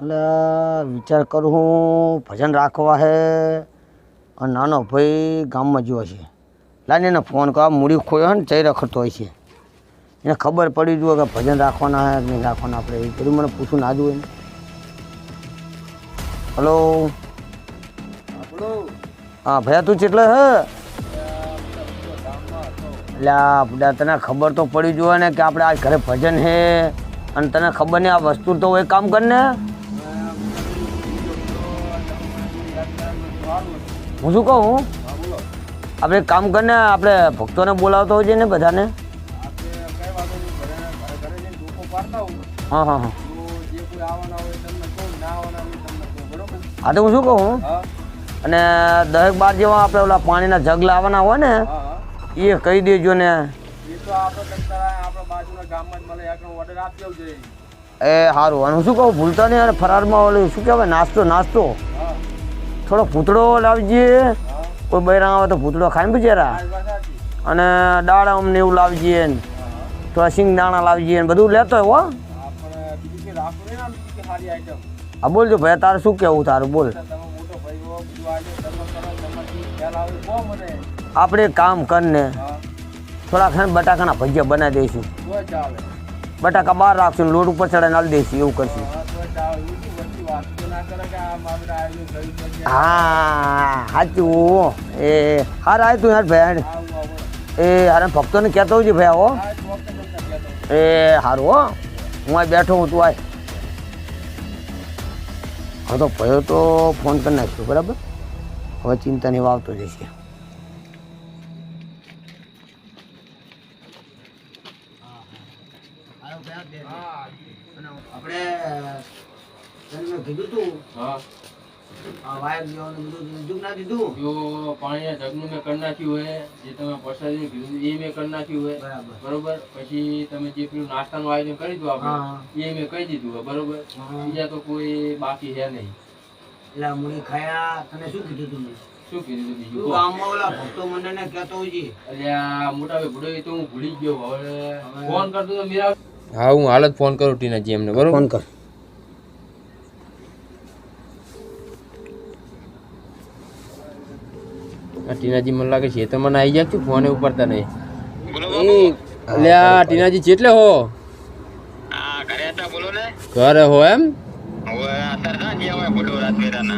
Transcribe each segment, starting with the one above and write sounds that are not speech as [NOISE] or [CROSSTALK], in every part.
એટલે વિચાર કરું હું, ભજન રાખવા હે. અને નાનો ભાઈ ગામમાં જ્યો છે. લાઈને એને ફોન કરો મૂડી ખોયો ને ચઈ રખડતો હોય છે. એને ખબર પડી જુઓ કે ભજન રાખવાના હે નહીં રાખવાના, આપણે એ બધું મને પૂછવું ના ને હલો? હા, ભૈયા તું કેટલે હે? એટલે આપણે તને ખબર તો પડી જુએ ને કે આપણે આજ ઘરે ભજન હે. અને તને ખબર નહીં, આ વસ્તુ તો એક કામ કર હું શું કહું? આપણે કામ કરીને આપણે ભક્તોને બોલાવતો હોય છે ને બધાને. હા હા હા. હા, તો હું શું કહું? અને દરેક બાર જેવા આપણે ઓલા પાણીના જગ લાવવાના હોય ને, એ કહી દેજો ને. એ સારું અને શું કહું? ભૂલતા નહીં, અને ફરારમાં ઓલું શું કહેવાય? નાસ્તો નાસ્તો. થોડો ભૂતળો લાવજે. કોઈ બૈરા આવે તો ભૂતળો ખાય બિચારા. અને દાડા અમને એવું લાવજે થોડા સિંગ દાણા લાવજે બધું લેતો હો. હા બોલજો ભાઈ, તારે શું કહેવું તારું? બોલ. આપણે કામ કરીને થોડા ખાને બટાકાના ભજીયા બનાવી દઈશું. બટાકા બહાર રાખશું લોટ ઉપર ચડાવીને નાલી દઈશું, એવું કરશું. હા સાચું એ હાર આય તું યાર ભાઈ એ હારે ભક્તોને કહેતો હોજે ભાઈ હો એ સારું હો. હું આ બેઠો હું તું આય. હા તો ભયો તો ફોન કરી નાખ્યો બરાબર? હવે ચિંતા નહીં વાવતો જશે. આપણે કીધું તું? હા. આ વાયર જેવાનું બધું દીધું ના દીધું? જો પાણીના જગનું મેં કરી નાખ્યું હોય જે તમે પ્રસાદી કીધું એ મેં કરી નાખ્યું હોય. બરોબર. પછી તમે જે પેલું નાસ્તાનું આયોજન કરી દીધું આપણે એ મેં કહી દીધું હોય બરોબર? બીજા તો કોઈ બાકી છે નહીં. એટલે આ ખાયા તને શું કીધું તું મેં? શું કીધું બીજું? તું. ગામમાં ઓલા ભક્તો મંડળને કહેતો હોજે. અલ્યા મોટા ભાઈ ભૂડો તો હું ભૂલી જ ગયો. હવે ફોન કરતો તો મીરા હા હું હાલ જ ફોન કરું ટીનાજી એમને ફોન કર. ટીનાજી મને લાગે છે તો મને આવી જાય છું ફોને ઉપાડતા નહીં. એ અલ્યા ટીનાજી જેટલે હો. ઘરે હો એમ?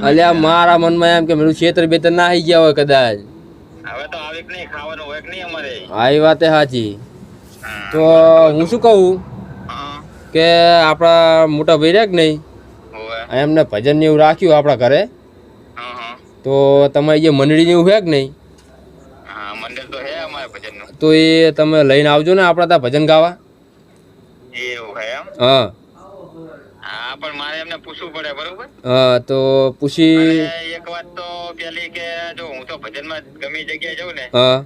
અલ્યા મારા મનમાં એમ કે મેરું છેતર બેતર ના આવી ગયા હોય કદાચ. આવી કે વાત સાચી તો હું શું કહું? કે આપણા મોટા ભાઈ રહ્યા કે નહીં? એમને ભજન ને એવું રાખ્યું આપણા ઘરે. તો તમારી જે મંડળી ને એવું છે કે નહીં? તો એ તમે લઈને આવજો ને આપણા ત્યાં ભજન ગાવા. એવું હા. હા પણ મારે એમને પૂછવું પડે બરોબર? હા તો પૂછી એક વાત તો પેલી કે જો હું તો ભજનમાં ગમે જગ્યાએ જાઉં ને હા.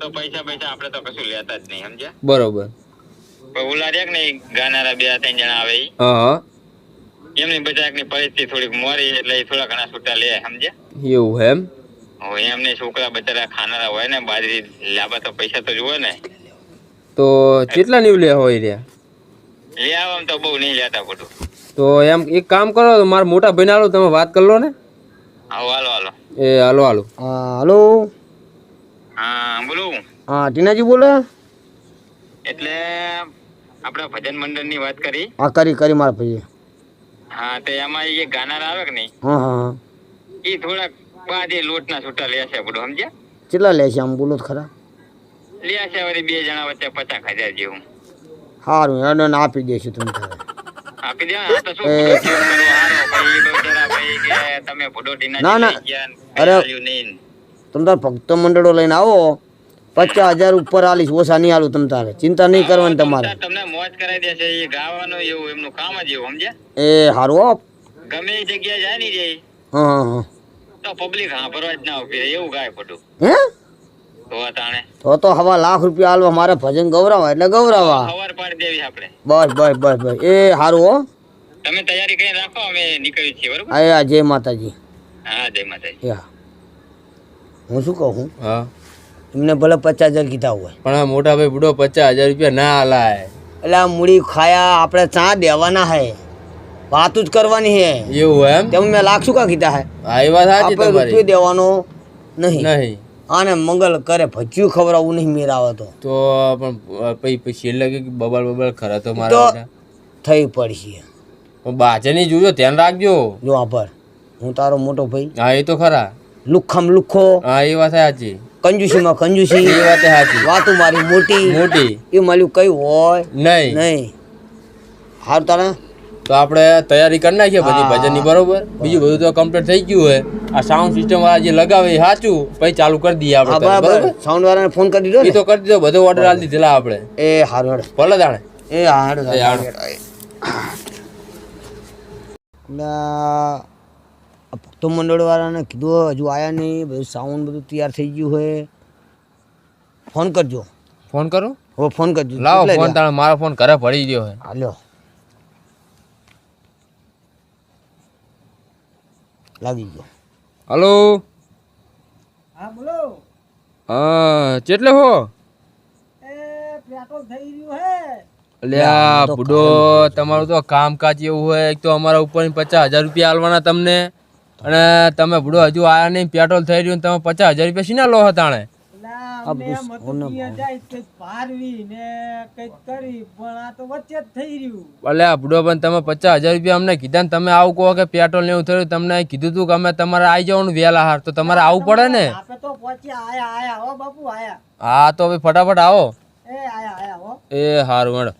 તો પૈસા પૈસા આપણે તો કશું લેતા જ નહીં સમજ્યા? બરોબર. ઓલા કે નહીં ગાનારા બે ત્રણ જણા આવે હા હા. એમની બજારની પરિસ્થિતિ થોડીક મોરી એટલે થોડા ઘણા છૂટા લે સમજ્યા? એવું એમ? હવે એમને છોકરા બચારા ખાનારા હોય ને બાજરી લાંબા તો પૈસા તો જોવે ને. તો કેટલા નીવ લે હોય રે લે આમ તો બહુ નહીં લેતા બધું. તો એમ એક કામ કરો તો મારા મોટા ભાઈ હાલો તમે વાત કરી લો ને. હાલો હાલો હાલો. એ હાલો હાલો. હા હાલો. હા બોલો. હા ટીનાજી બોલો? એટલે આપણા ભજન મંડળની વાત કરી. હા કરી કરી મારા ભાઈએ. હા તો એમાં એ ગાનાર આવે કે નહીં? હા હા હા. એ થોડાક બાદ એ લોટના છૂટા લે છે બધું સમજ્યા? કેટલા લે છે આમ બોલો ખરા. લે છે બે જણા વચ્ચે પચાસ હજાર જેવું. સારું એને આપી દેશું તમે આપી દે આ તો શું તમે ના, ના. અરે. તમે તાર ભક્તો મંડળો લઈને આવો. પચાસ હજાર ઉપર આલીશ ઓછા નહીં આલું તમ તારે. ચિંતા નહીં કરવાની તમારે. તમને મોજ કરાવી દેશે એ ગાવાનું એવું એમનું કામ જ એવું સમજ્યા? એ હારું હો. ગમે એ જગ્યાએ જાય ને જાય હા હા હા. તો પબ્લિક સાંભળવા જ ના ઊભી એવું ગાય બધું હે? તો તો તો હવા લાખ રૂપિયા આલવા મારે ભજન ગૌરાવા એટલે ગૌરાવા પાડી દેવી આપણે. બસ બસ બસ બસ. એ હારું હો. તમે તૈયારી કરી રાખો અમે નીકળી છીએ બરોબર? આ જય માતાજી. હા જય માતાજી. હા હું શું કહું? હા. એમને ભલે પચાસ હજાર કીધા હોય. પણ આ મોટા ભાઈ બુડો પચાસ હજાર રૂપિયા ના હલાય એટલે આ મૂડી ખાયા આપણે ચા દેવાના હે. વાત જ કરવાની હે. એવું એમ? તેમ મેં લાખ શું કા કીધા હે? હા એ વાત સાચી રૂપિયો તમારી. દેવાનો નહીં. નહીં. આને મંગલ કરે ભજ્યું આવું નહીં મેર આવે તો. તો પણ પછી પછી છેલ્લે કે બબલ બબલ ખરા તો મારા થઈ પડશે. પણ બાજે નહીં જોજો ધ્યાન રાખજો. જો આભાર હું તારો મોટો ભાઈ. હા એ તો ખરા. લુખમ લુખ્ખો હા એ વાત સાચી. કંજુસીમાં કંજુસી એ વાત સાચી વાતું મારી મોટી. મોટી. એ માલ્યું કઈ હોય? નહીં. નહીં. હારું તારે? તો આપણે તૈયારી કરી નાખીએ બધી ભજનની બરોબર? બીજું બધું તો કમ્પ્લીટ થઈ ગયું હોય આ સાઉન્ડ સિસ્ટમ વાળા જે લગાવે એ સાચું પછી ચાલુ કરી દઈએ આપણે બરાબર. સાઉન્ડ વાળાને ફોન કરી દીધો એ તો કરી દીધો બધો ઓર્ડર આપી દીધેલા આપણે. એ હારું ભલે દાણે એ હારું હારું. ભક્તો મંડળવાળાને કીધું હજુ આવ્યા નહીં બધું સાઉન્ડ બધું તૈયાર થઈ ગયું હોય ફોન કરજો. ફોન કરો? હવે ફોન કરજો. લાવો ફોન રહ્યા? મારો ફોન ઘરે પડી ગયો હોય હાલો. લાગી ગયો. હલો? હા બોલો. હા કેટલે હો? હે અલ્યા બુડો તમારું તો કામકાજ એવું હોય એક તો અમારા ઉપર પચાસ હજાર રૂપિયા આલવાના તમને. અને તમે બુડો હજુ આયા નહીં પેટ્રોલ થઈ રહ્યું ને તમે પચાસ હજાર રૂપિયા શીના લો હતા અલ્યા બુડો પણ તમે પચાસ હજાર રૂપિયા અમને કીધા ને તમે આવું કહો કે પેટ્રોલ ને એવું થયું તમને કીધું તું કે અમે તમારે આવી જવાનું વહેલા હાર તો તમારે આવવું પડે ને? આપે તો પહોંચ્યા આયા આયા હો બાપુ આયા. હા તો હવે ફટાફટ આવો. એ આયા આયા હો. એ હારું મેડમ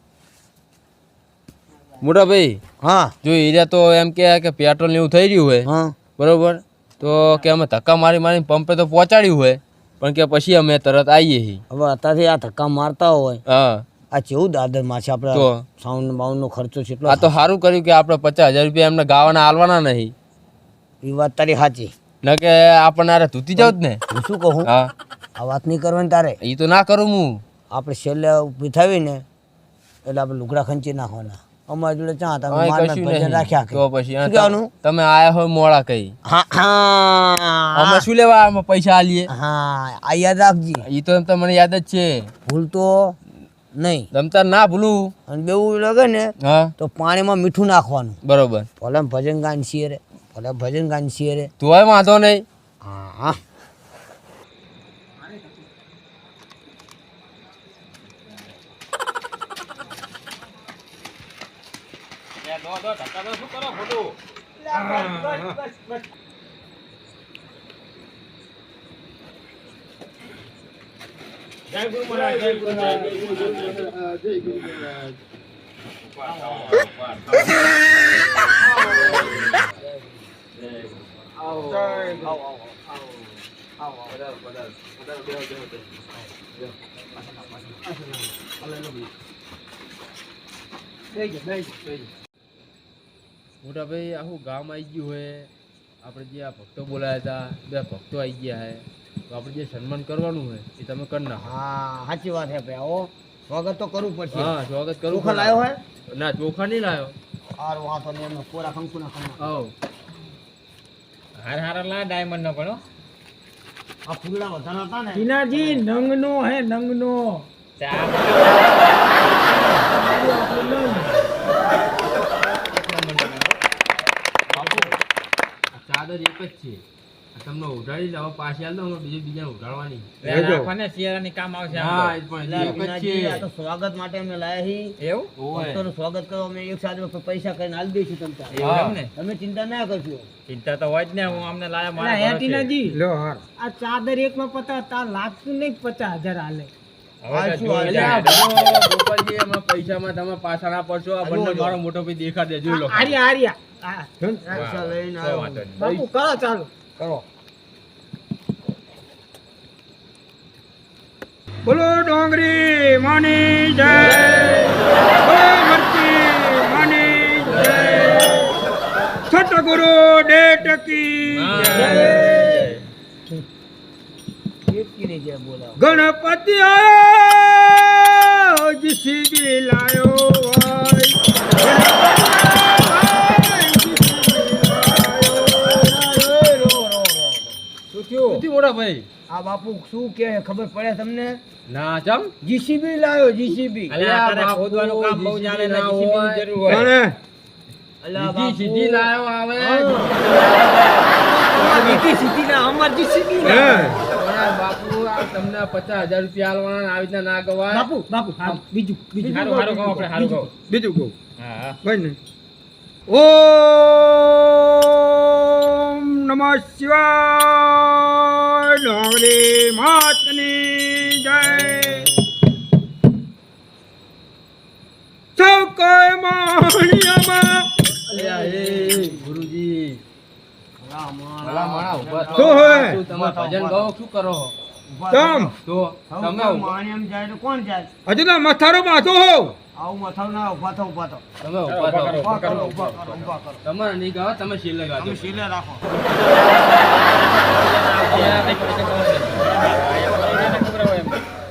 મોટા ભાઈ હા. જો એરિયા તો એમ કે કે પેટ્રોલ ને એવું થઈ રહ્યું હોય. હા. બરોબર? તો કે અમે ધક્કા મારી મારીને પંપે તો પહોંચાડ્યું હોય પણ કે પછી અમે તરત આવીએ હવે અત્યારથી આ ધક્કા મારતા હોય હા. આ કેવું દાદરમાં છે આપણે સાઉન્ડ સાઉન્ડ નો ખર્ચો છે આ તો સારું કર્યું કે આપણે પચાસ હજાર રૂપિયા એમને ગાવાના આલવાના નહીં. એ વાત તારી સાચી. ન કે આપણને આરે ધૂતી જાવ જ ને. હું શું કહું? હા. આ વાત નહીં કરવાની તારે? એ તો ના કરું હું. આપણે છેલ્લે ઊભી થાવીને એટલે આપણે લુગડા ખંચી નાખવાના. અમારી જોડે ચા તમે હવે ભજન રાખ્યા તો પછી શું તમે આયા હોય મોડા કઈ. હા હા. અમે શું લેવા અમે પૈસા આલીએ. હા આ યાદ રાખજે. એ તો એમ તો મને યાદ જ છે. ભૂલતો નહીં. તમતાર ના ભૂલું. અને બેવું લાગે ને હા. તો પાણીમાં મીઠું નાખવાનું. બરોબર. ભલે ભજન ગાન છીએ રે ભલે ભજન ગાન છીએ રે તું હોય વાંધો નહીં. હા હા. जय गुरु महाराज जय गुरु महाराज जय Guru Maharaj Thank you, thank you, thank you. મોટા ભાઈ આખું ગામ આવી ગયું હોય આપણે જે આ ભક્તો બોલાયા હતા બે ભક્તો આવી ગયા હે. તો આપણે જે સન્માન કરવાનું હોય એ તમે કરી નાખો. હા સાચી વાત છે ભાઈ. આવો સ્વાગત તો કરવું પડશે. હા સ્વાગત કરું ચોખા લાવ્યો હોય ના ચોખા નહીં લાવ્યો સારું વાંધો તો એમને કોરા કંકુના ખાના આવ. હાર હારા લા ડાયમંડ નો પણ આ ફૂલડા વધારા હતા ને. કિનાજી નંગનો હે નંગનો. આ ચાદર એક જ છે. તમને ઉઢાડી લાવો પાછી હાલ દો હું બીજું બીજાને ઉઢાડવાની શિયાળાની કામ આવશે હા પણ એક જ છે. તો સ્વાગત માટે અમે લાયા હી. એવું? ભક્તોનું સ્વાગત કરો અમે એક સાથે પૈસા કરીને હાલ દઈશું તમને. ને? તમે ચિંતા ના કરશો. ચિંતા તો હોય જ ને હું અમને લાયા મારા હેટીનાજી લો આ ચાદર એક માં પચાસ તાર લાગતું નહીં પચાસ હજાર હાલે પૈસામાં તમે પાછા ના પડશો આ મારો મોટો ભાઈ દેખા દે લો. આર્યા આર્યા હા, ધન. પૈસા લઈને કોઈ આવ્યો. વાંધો નહીં. બાપુ કરો ચાલુ. કરો. બોલો ડોંગરી માની જય. માની જય. સતગુરુ ડેટકી જય. ગણપતિ આયો. જીસીબી લાયો હોય શું થયું? નથી મોટા ભાઈ? આ બાપુ શું કે ખબર પડે તમને? ના ચમ? જીસીબી લાવ્યો જીસીબી અલ્યા, તારે બાપુ, ખોદવાનું કામ બહુ જાણે ના હોય. જરૂર હોય. સીધી સીધી લાયો આવે. વીટી સીધી ના. અમરજી સીધી બાપુ તમને પચાસ હજાર રૂપિયા આલવાના આવી રીતના ના ગવાય. બાપુ બાપુ બીજું બીજું. હારું હારું કહો આપણે હારું કહો. બીજું કહું. હા હા. ભાઈ ને. ઓમ નમઃ શિવાય ડોંગરી માતની જય. સૌ કોઈ માણિયામાં ગુરુજી. ભલા માણા ઊભા થો. શું હોય? શું ભજન ગાઓ શું કરો? તમ. તો તમે માણ્યામ જાય તો કોણ જાય? હજુ તો મથારો બાંધો હો. આવું મથારો ના ઊભા થો ઊભા થો તમે ઊભા થો. ઊભા કરો ઊભા કરો ઊભા કરો. તમારે નહીં ગાવા તમે શીલ ગાજો. તમે શીલ રાખો.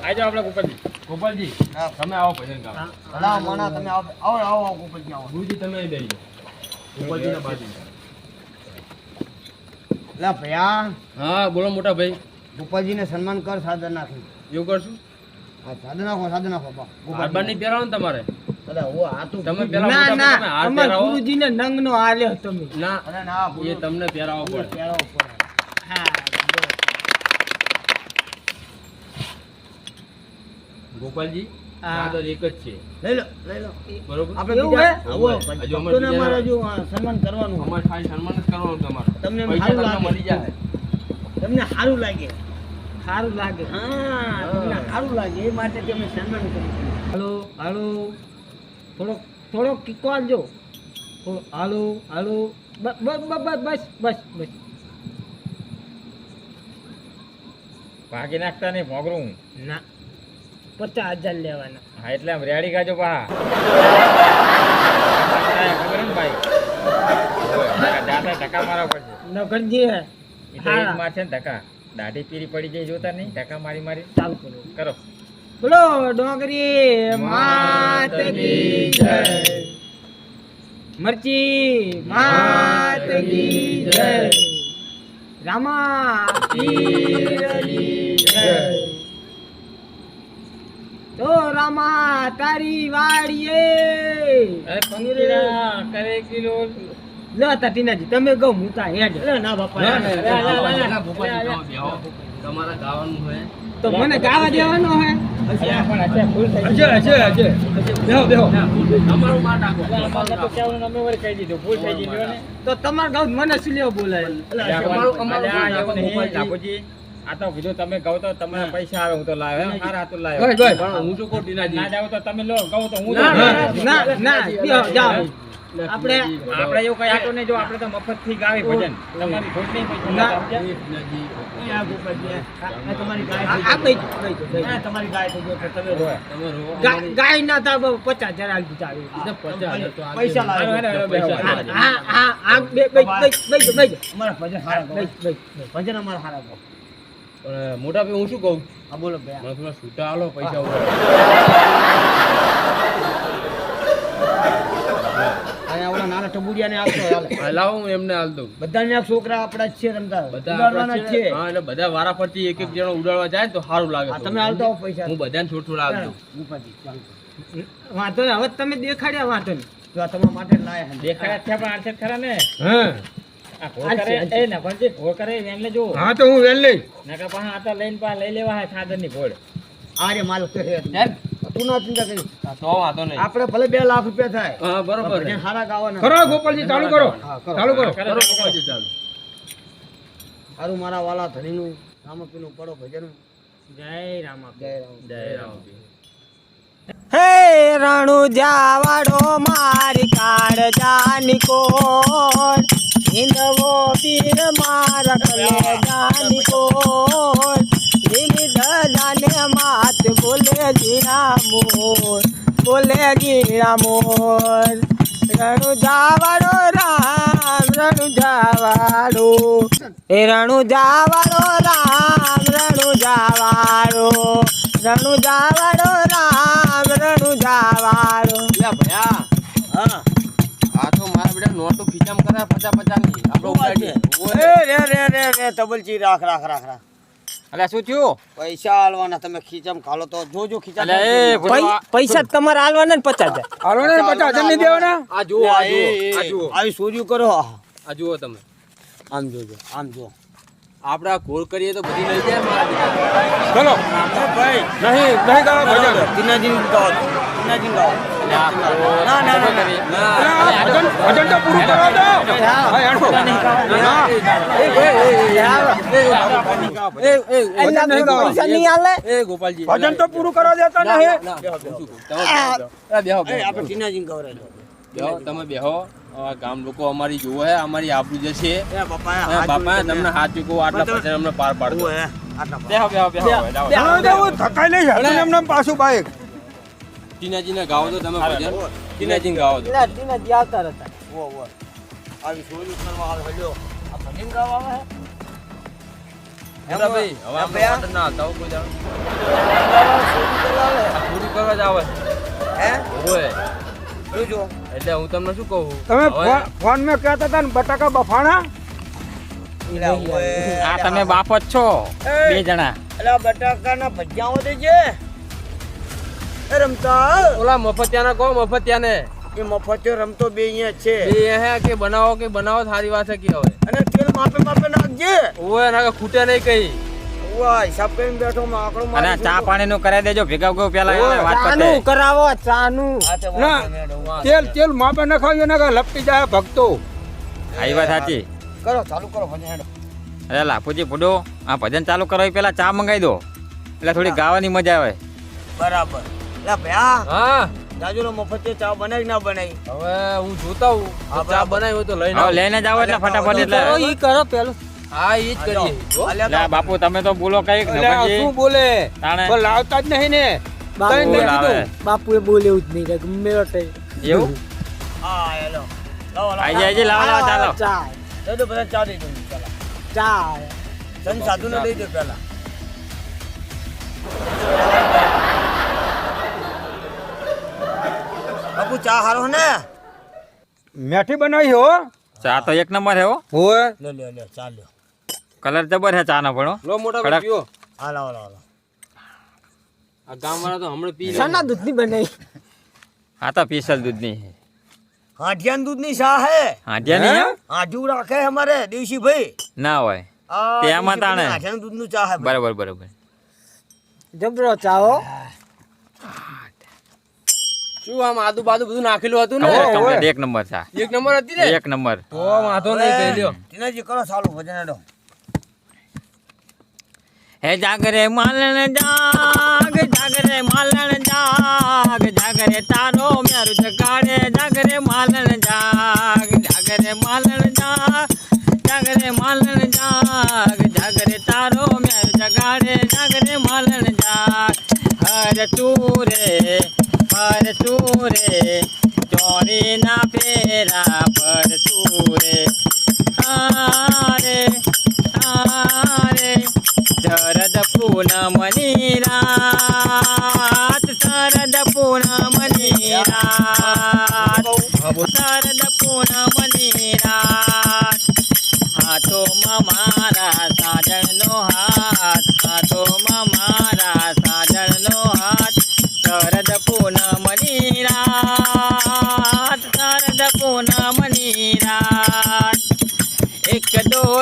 આજે આપણે ગોપાલજી ગોપાલજી તમે આવો ભજન ગાઓ ભલા માણા તમે આવો. આવો આવો આવો ગોપાલજી આવો. ગુરુજી તમે અહીં બેસી ગોપાલજી ના બાજુ. લા ભયા. હા બોલો મોટા ભાઈ. ગોપાલજીને સન્માન કર સાદર નાખી. એવું કરશું? હા સાદર નાખો સાદર નાખો બા ગોપાલની પહેરાવો ને તમારે. અરે ઓ આ તો તમે પેલા ના મોટા ભાઈ તમે ના હાર ગુરુજીને નંગ નો આલ્યો તમે. ના અરે ના એ તમને પહેરાવો પડે. પહેરો પડે. ગોપાલજી હા. એક જ છે. લઈ લો લઈ લો. બરોબર? આપણે બીજા આવો હજુ અમારે ભક્તોને બીજા- અમારે હજુ આ સન્માન કરવાનું અમારે ખાલી સન્માન જ કરવાનું તમારે. તમને સારું લાગે. મળી જાય. તમને સારું લાગે. સારું લાગે. હા તમને સારું લાગે એ માટે તમે સન્માન કર્યું હાલો હાલો. થોડોક થોડોક કિક્કો હાલો હાલો. બસ બસ બસ બસ. ભાગી નાખતા નહીં મોગરું ના પચાસ હજાર લેવાના. હા એટલે આમ રેડી ગાજો પા [LAUGHS] ખબર ને ભાઈ? દાદા મારા મારવા પડશે. નગરજી હે ને ધક્કા. દાઢી પીરી પડી જાય જોતા નહીં ટકા મારી મારી ચાલુ કરો કરો. બોલો ડોંગરી માત કી જય. મરચી માત કી જય. રામા પીરની જય. તો રામા તારી વાડીએ. અરે કરે કિલો. લો ટીનાજી તમે ગો મુતા હેડ ના બાપા. તમારે ગાવાનું હોય. તો મને ગાવા દેવાનો હે તમારું તો કહેવાનું અમે વળી કહી દીધું. ભૂલ થઈ ગઈ લ્યો ને તો તમાર મને બોલાય. લાભુજી. આ તો કીધું તમે કહો તો તમને પૈસા આવે હું તો લાવ્યો. એમ હારા તો લાવ્યો. હું ટીનાજી? ના જાવ તો તમે લો કહો તો હું ના, ના, ના ના બેહો, જાઓ. આપણે આપણે એવું કઈ આટો નહીં જો આપણે તો મફતથી ગાવી ભજન. તમારી ખોટ નહીં. ના. તમારી ગાય તમારી ગાય થઈ તમે રો. ગાય ના તા પચાસ હજાર આજે પૈસા ભજન અમારા સારા મોટા ભાઈ હું શું કહું? બોલો મને થોડા છૂટા આલો પૈસા ઉપર અને ઓલા નાના ટબુડિયાને આપશો હાલે. લાવો હું એમને હાલ દઉં. બધાને આ છોકરા આપણા જ છે રમતા. બધા ઉડાડવાના આપણા જ છે. છે. હા એટલે બધા વારા ફરતી એક એક જણો ઉડાડવા જાય ને તો સારું લાગે તમે હાલતો આવો પૈસા. હું બધાને થોડું થોડું હાલ દઉં. વાંધો નહીં હવે તમે દેખાડ્યા વાંધો નહીં. તમારા માટે લાયા દેખાડ્યા છે પણ આરસે ખરા ને? હા. ના હા તો હું વેલ લઈ. નકર પાછા આ તો લઈને પા લઈ લેવા સાધનની ભોળ. આ રે માલ એમ? તું ચિંતા કરી. તો વાંધો નહીં. આપણે ભલે બે લાખ રૂપિયા થાય હા બરોબર. સારા ગાવાના. કરો ગોપાલજી ચાલુ કરો. ચાલુ કરો. કરો ગોપાલજી, ચાલુ. સારું મારા વાલા ધણીનું રામપીનું પડો ભજન જય રામા જય રામ જય રામ હે રણુ જાવાડો મારી કાળ જાની કોટ. હિંદવો પીર મારા કલે જાની ધજાને માત બોલે ગીરા મોર બોલે ગીરા મોર રણુ જાવાળો રામ રણુ જાવાળો એ રણુ જાવાળો રામ રણુ જાવાળો રણુ જાવાળો રામ રણુ જાવાળો ભયા હા. આ તો મારા બેટા નોટો ખીચામ કરે રે રે રે રે રાખ રાખ રાખ રાખ. અલ્યા શું થયું પૈસા આલવાના તમે ખીચમ ખાલો તો જોજો ખીચા એ પૈસા તમારે આલવાના ને પચાસ હજાર હાલો ને પચાસ હજાર નહીં દેવાના આ જુઓ આ જુઓ આ જુઓ આવી સોજુ કરો આ જુઓ તમે આમ જોજો આમ જો આપણે આ ગોળ કરીએ તો બધી લઈ જાય મારા ચલો ભાઈ નહીં નહીં કરો ભજન દિનાજી ગાવ દિનાજી ગાવ ના ના ના ના ભજન તો પૂરું કરવા દો હા હેડો ના એ એ યાર ભજન તો પૂરું કરવા દેતા નહીં તમે બેહો ગામ લોકો અમારી જુઓ હે અમારી આબરૂ જશે બાપા તમને હાથ ચૂકો આટલા પછી અમને પાર પાડો બેહો બેહો બેહો થકાય નહીં એમને પાછું બાઈક ટીનાજીને ગાવો તો તમે ભજન ટીનાજીને ગાવો તો ટીનાજી આવતા રહેતા ઓ ઓ આવી સોરી કરવા હાલ હલ્યો આ ભજન ગાવા આવે ભાઈ હવે ના કોઈ પૂરી કરવા જ આવે. હે? ઓય જોજો એટલે હું તમને શું કહું? તમે ફોન- મેં કહેતા હતા ને બટાકા બફાણા. આ તમે બાપ જ છો બે જણા. એલા બટાકાના ભજીયાઓ દેજે એ રમતા. ઓલા મફતિયાના કહો મફતિયાને. એ મફતિયો રમતો બે અહીંયા છે. એ હે કે બનાવો કે બનાવો સારી વાત છે કે હવે? અને તેલ માપે માપે નાખજે. ઓય ના ખૂટે નહીં કઈ. વાહ હિસાબ કરીને બેઠો માં આંકડો અને ચા પાણી નું કરાવી દેજો ભેગા ઉગો પેલા વાત ચાનું કરાવો ચાનું. ના. તેલ તેલ માપે ન ખાવી ને લપટી જાય ભક્તો આ વાત સાચી. કરો ચાલુ કરો ભજન હેડો. અરે લાખુજી ફૂડો આ ભજન ચાલુ કરો એ પેલા ચા મંગાવી દો. એટલે થોડી ગાવાની મજા આવે. બરાબર. ભયા. હા. જાજુનો મફતિયો ચા બનાવી ના બનાવી? હવે હું જોતા હું ચા બનાવી હોય તો લઈને આવો. લઈને જાવ એટલે ફટાફટ એટલે ઈ કરો પેલું. હા ઈ જ કરીએ. લે, બાપુ તમે તો બોલો કંઈક આ શું બોલે. પણ લાવતા જ નહીં ને. બાપુ એ બોલે એવું જ નહીં કે ગમે તે એવું? હા હેલો. લાવો આઈ લાવો લાવો લાવો ચાલો. ચા દે દો બધા ચા દે ચા ધન સાધુને દઈ દો પેલા બાપુ ચા હારો ને? મેઠી બનાવી હો. ચા તો એક નંબર હે હો. લે લે લે ચા લ્યો. કલર જબર હે ચા નો પણ હો. લો મોટા પીઓ. હાલો હાલો લાવો. આ ગામ વાળા તો હમણાં પી સના દૂધ દૂધની બનાવી. આ તો પીસલ દૂધની હે. હાંડિયાન દૂધની ચા હે. હાંડિયા ની હાજુ રાખે અમારે દેવસી ભાઈ. ના હોય. તેમાં તાણે. ભાઈના દૂધનું ચા હે બરાબર બરાબર. જબરો ચા હો. શું આમ આદુ બાદુ બધું નાખેલું હતું ને? એક નંબર છે. એક નંબર હતી ને? એક નંબર. તો વાંધો નહીં કહી દો તિનાજી કરો ચાલુ ભજન હેડો. હે જાગરે માલણ જાગ જાગરે માલણ જાગ જાગરે તારો મેર જગાડે જાગરે માલણ જાગ જાગરે માલણ જાગ જાગરે માલણ જાગ જાગરે તારો મેર જગાડે જાગરે માલણ જાગ. હર તુરે હર परसूरे चोरी ना फेरा परसूरे आरे आरे शरद पूनम रात शरद पूनमनी रात। शरद पूनम रात। हाथों मारा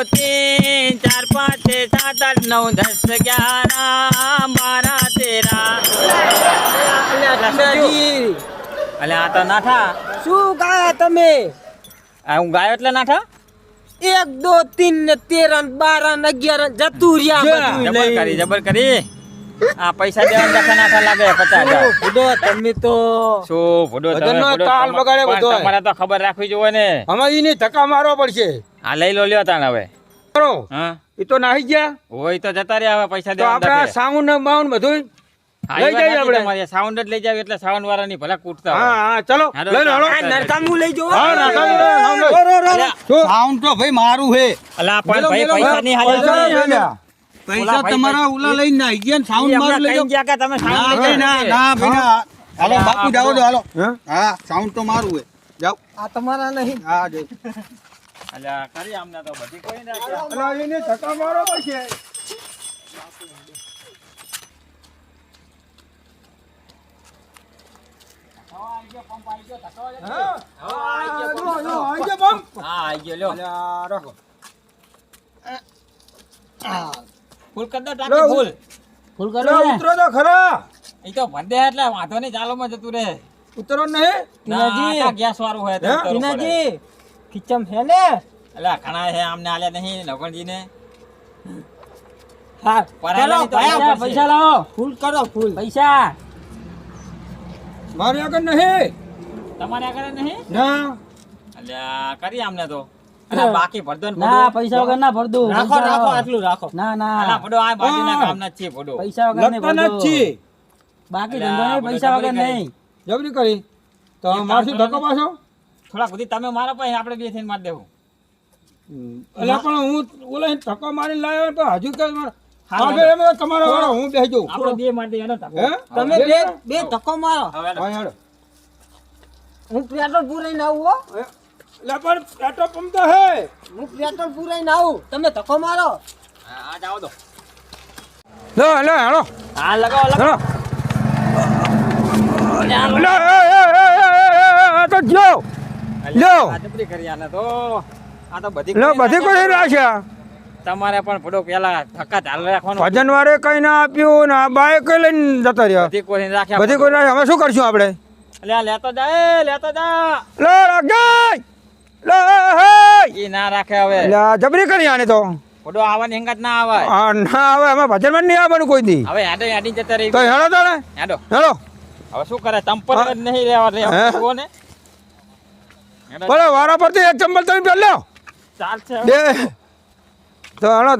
तीन चार पाँच छः सात आठ नौ दस ग्यारह बारह तेरह ટીનાજી અલે આ તો નાઠા શું ગાયા તમે આ હું ગાયો એટલે નાઠા એક દો તીન ને તેર ને બાર ને અગિયાર ને જતું રહ્યા બધું જબર કરી લઈને. જબર કરી આ પૈસા દેવાના દાખલા નાઠા લાગે પચાસ હજાર શું ભૂડો તમે તો શું ભૂડો તમે બધાનો ભૂડો તાલ તમા- બગાડે પણ બધોય. તમારે તો ખબર રાખવી જોઈએ ને આમાં ઈને ધક્કા મારવા પડશે આ લઈ લો લ્યો તાણ હવે. કરો. હા. એ તો નાહી ગયા. હોય તો જતા રહ્યા હવે પૈસા તો આપણે સાઉન્ડ ને બાઉન્ડ બધું લઈ જઈએ આપણે. તમારી. સાઉન્ડ જ લઈ જાવ એટલે સાઉન્ડ વાળાની ભલે કૂટતા હા હા ચલો. લઈ લો. હાલો. નરકામું લઈ જો હા નાખો. સાઉન્ડ તો ભાઈ મારું હે. અલા, પણ ભાઈ પૈસા ની હાલ્યા પૈસા તમારા ઉલા લઈને ના ગયા સાઉન્ડ માર લઈ ગયા કે તમે ના sound લઈ ના જાઓ. ના ભાઈ હાલો બાપુ જાઓ દો હાલો. હા સાઉન્ડ તો મારું હે. જાઓ. આ તમારા નહીં. હા જો. અલ્યા એટલે વાંધો નહીં ચાલો માં જતું રે ઉતરો નહીં? ગેસ વાળું હોય ખીચમ છે ને? અલા ઘણા છે આમને આલ્યા નહીં નવગણજી ને હા ચાલો પૈસા પૈસા લાવો. ફૂલ કરો ફૂલ. પૈસા. મારે આગળ નહીં. તમારે આગળ નહીં? ના. અલ્યા કરી આમને તો. બાકી ભરદો ના પૈસા વગર ના ભરદો. રાખો રાખો આટલું રાખો. ના ના. ભડો આ બાજુના જ છીએ ભડો. પૈસા વગર નહીં ભરદું. બાકી ધંધો નહીં પૈસા વગર કરી. નહીં. જબરી કરી. તો મારશું ધક્કો પાછો? થોડા સુધી તમે મારા પાસે આપણે બે થઈને મારી દેવું એટલે પણ હું ઓલા ધક્કો મારીને લાવ્યો તો હજુ કઈ મારે તમારો વાળો હું બેસી જાઉં આપણે બે મારી દઈએ તમે બે બે ધક્કો મારો હવે. હા હેડો હું પેટ્રોલ પૂરાઈને આવું હો એટલે પણ પેટ્રોલ પંપ તો હે હું પેટ્રોલ પૂરાઈને આવું તમે ધક્કો મારો હા, આ જાઓ દો લો લો હેડો હા લગાવો લગાવો લે એ એ એ એ, એ, એ, તો જો લ્યો. તો. બધી લો બધી નાખે. કરી રાખ્યા તમારે પણ ભડો પેલા ધક્કા ઢાલ રાખવાનો ભજન વાળે કઈ ના આપ્યું ને આ બાઈક લઈને જતો રહ્યો. બધી કોઈ રાખ્યા બધી કોઈ રાખ્યા. હવે શું કરશું આપણે? લે લેતો જા એ લેતો જા. લે રાખજે લે હે! ઈ ના રાખે હવે. લે જબરી કરી આને તો. ભડો આવવાની હિંગત ના આવે. આ ના હવે અમે ભજનમાં જ નહીં આવવાનું કોઈ દી. હવે હેડો હેડી જતા રહી. તો હેડો તો હેડો. હેડો. હવે શું કરે? જ નહીં રહેવા રે હે? ને વારા પરથી એક ચંબલ તમે પહેલો ચાલશે તો હેડો